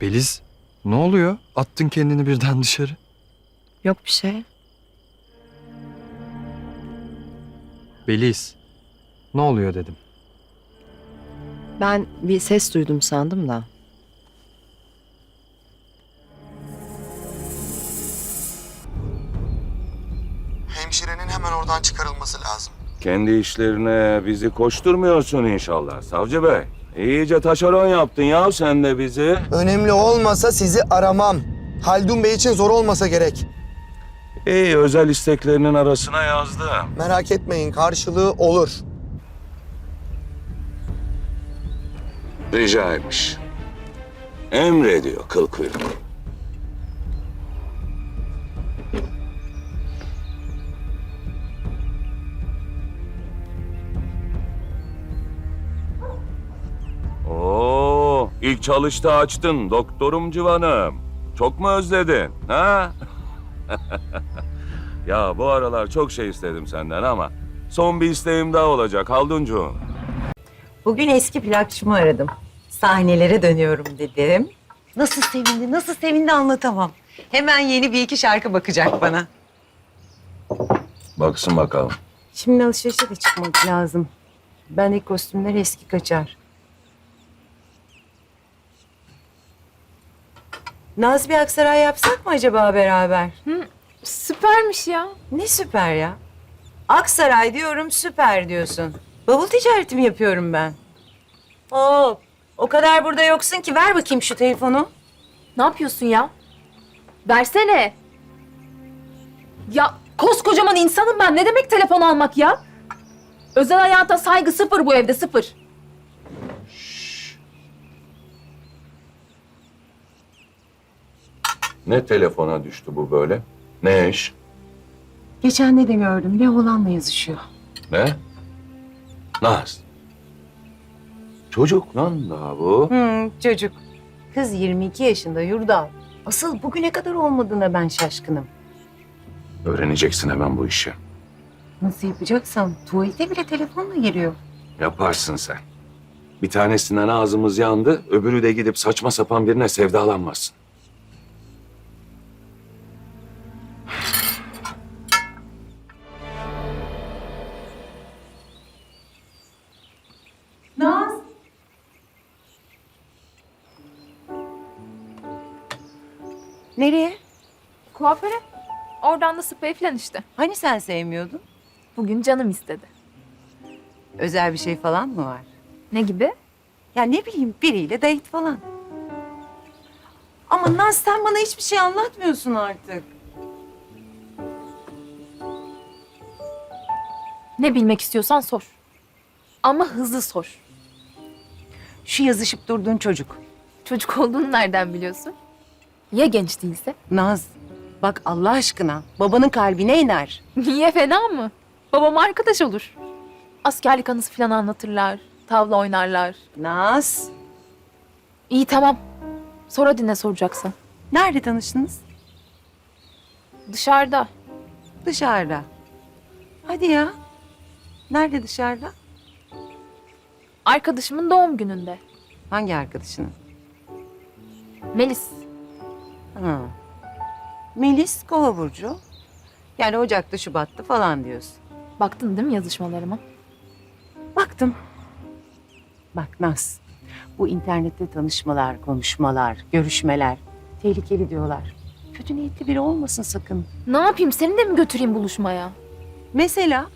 Beliz ne oluyor? Attın kendini birden dışarı. Yok bir şey. Beliz. Ne oluyor dedim. Ben bir ses duydum sandım da. Hemşirenin hemen oradan çıkarılması lazım. Kendi işlerine bizi koşturmuyorsun inşallah savcı bey. İyice taşeron yaptın ya sen de bizi. Önemli olmasa sizi aramam. Haldun Bey için zor olmasa gerek. İyi özel isteklerinin arasına yazdım. Merak etmeyin karşılığı olur. Ricaymış. Emrediyor kıl kuyruk. İlk çalışta açtın doktorum civanım. Çok mu özledin? Ha? ya bu aralar çok şey istedim senden ama son bir isteğim daha olacak Halduncuğum. Bugün eski plakçımı aradım. Sahnelere dönüyorum dedim. Nasıl sevindi, nasıl sevindi anlatamam. Hemen yeni bir iki şarkı bakacak bana. Baksın bakalım. Şimdi alışverişe de çıkmak lazım. Bendeki kostümler eski kaçar. Naz bir Aksaray yapsak mı acaba beraber? Süpermiş ya. Ne süper ya. Aksaray diyorum süper diyorsun. Bavul ticareti mi yapıyorum ben? Oo, o kadar burada yoksun ki ver bakayım şu telefonu. Ne yapıyorsun ya? Versene. Ya koskocaman insanım ben. Ne demek telefon almak ya? Özel hayata saygı sıfır bu evde sıfır. Ne telefona düştü bu böyle? Ne iş? Geçen ne de gördüm. Leolan'la yazışıyor. Ne? Naz. Çocuk lan daha bu. Hmm, çocuk. Kız 22 yaşında Yurdal. Asıl bugüne kadar olmadığına ben şaşkınım. Öğreneceksin hemen bu işi. Nasıl yapacaksam tuvalete bile telefonla giriyor. Yaparsın sen. Bir tanesinden ağzımız yandı, öbürü de gidip saçma sapan birine sevdalanmasın. Nereye? Kuaföre. Oradan da sprey falan işte. Hani sen sevmiyordun? Bugün canım istedi. Özel bir şey falan mı var? Ne gibi? Ya ne bileyim biriyle date falan. Ama Naz sen bana hiçbir şey anlatmıyorsun artık. Ne bilmek istiyorsan sor. Ama hızlı sor. Şu yazışıp durduğun çocuk. Çocuk olduğunu nereden biliyorsun? Ya genç değilse? Naz bak Allah aşkına babanın kalbine iner. Niye fena mı? Babam arkadaş olur. Askerlik anısı falan anlatırlar. Tavla oynarlar. Naz İyi tamam. Sonra dinle soracaksan. nerede tanıştınız? Dışarıda. Dışarıda. Hadi ya. Nerede dışarıda? Arkadaşımın doğum gününde. Hangi arkadaşının? Melis. Ha. Melis Kova burcu. Yani Ocak'ta Şubat'ta falan diyorsun. Baktın değil mi yazışmalarıma? Baktım. Bak Naz. Bu internette tanışmalar, konuşmalar, görüşmeler tehlikeli diyorlar. Kötü niyetli biri olmasın sakın. Ne yapayım seni de mi götüreyim buluşmaya? Mesela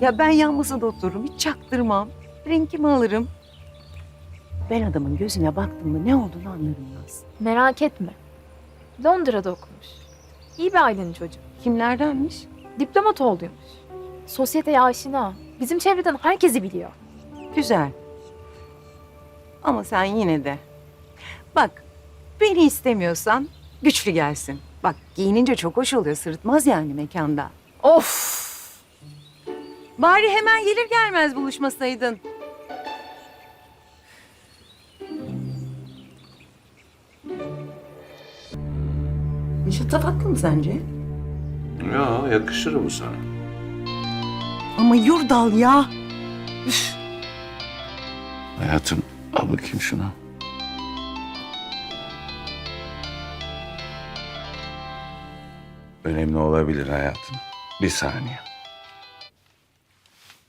ya ben yan masada otururum hiç çaktırmam. Drinkimi alırım. Ben adamın gözüne baktım mı ne olduğunu anlarım Naz. Merak etme. Londra'da okumuş. İyi bir ailenin çocuğu. Kimlerdenmiş? Diplomat oluyormuş. Sosyeteye aşina. Bizim çevreden herkesi biliyor. Güzel. Ama sen yine de. Bak beni istemiyorsan güçlü gelsin. Bak giyinince çok hoş oluyor sırıtmaz yani mekanda. Of! Bari hemen gelir gelmez buluşmasaydın. Şatafatlı mı sence? Ya yakışır bu sana. Ama yurdal ya. Üf. Hayatım al bakayım şuna. Önemli olabilir hayatım. Bir saniye.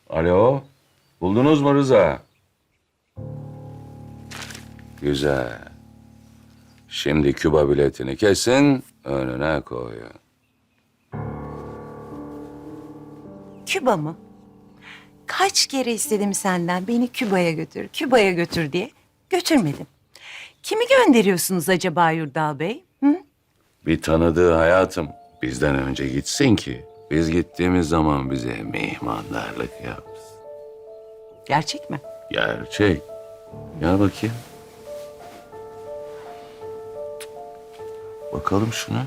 Alo. Buldunuz mu Rıza? Güzel. Şimdi Küba biletini kesin önüne koyun. Küba mı? Kaç kere istedim senden beni Küba'ya götür, Küba'ya götür diye. Götürmedin. Kimi gönderiyorsunuz acaba Yurdal Bey? Hı? Bir tanıdığı hayatım bizden önce gitsin ki biz gittiğimiz zaman bize mihmandarlık yapsın. Gerçek mi? Gerçek. Gel bakayım. Bakalım şuna.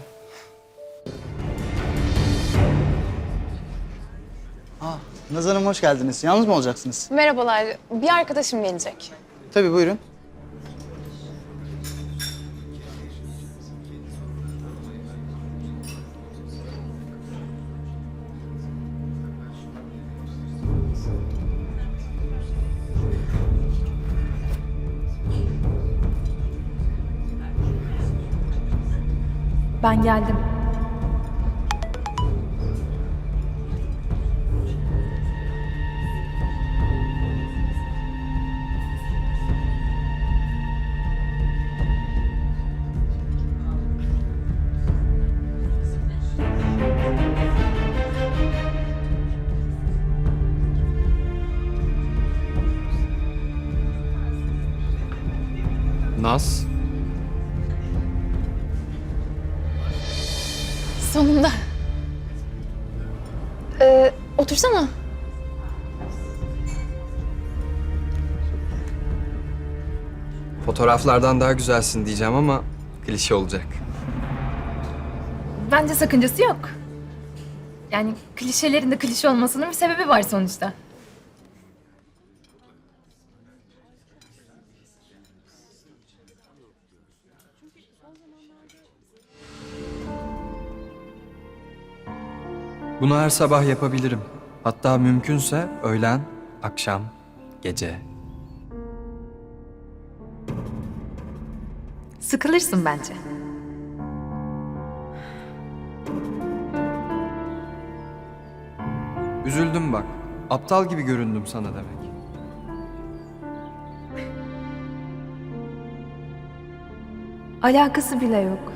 Nazan Hanım hoş geldiniz. Yalnız mı olacaksınız? Merhabalar, bir arkadaşım gelecek. Tabii buyurun. Ben geldim. Naz. Sonunda. Ee, otursana. Fotoğraflardan daha güzelsin diyeceğim ama klişe olacak. Bence sakıncası yok. Yani klişelerin de klişe olmasının bir sebebi var sonuçta. Bunu her sabah yapabilirim. Hatta mümkünse öğlen, akşam, gece. Sıkılırsın bence. Üzüldüm bak. Aptal gibi göründüm sana demek. Alakası bile yok.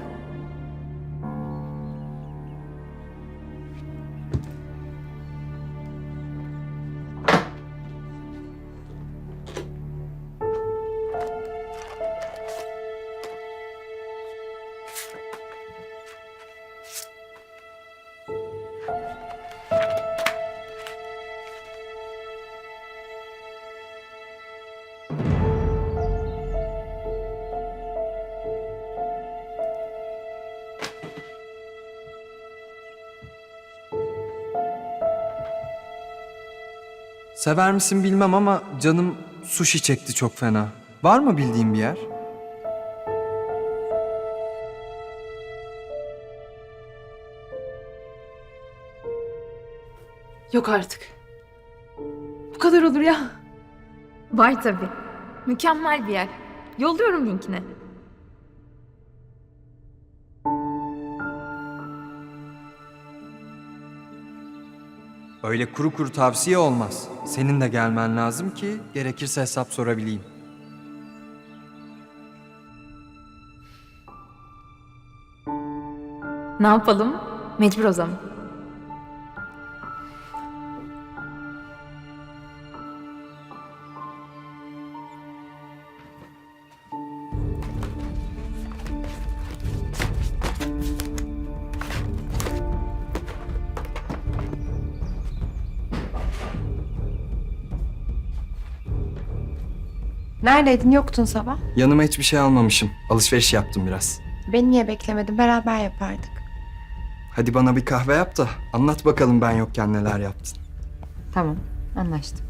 Sever misin bilmem ama canım sushi çekti çok fena. Var mı bildiğin bir yer? Yok artık. Bu kadar olur ya. Var tabii. Mükemmel bir yer. Yolluyorum linkini. Öyle kuru kuru tavsiye olmaz. Senin de gelmen lazım ki gerekirse hesap sorabileyim. Ne yapalım? Mecbur o zaman. Neredeydin? Yoktun sabah. Yanıma hiçbir şey almamışım. Alışveriş yaptım biraz. Beni niye beklemedin? Beraber yapardık. Hadi bana bir kahve yap da anlat bakalım ben yokken neler yaptın. Tamam, anlaştık.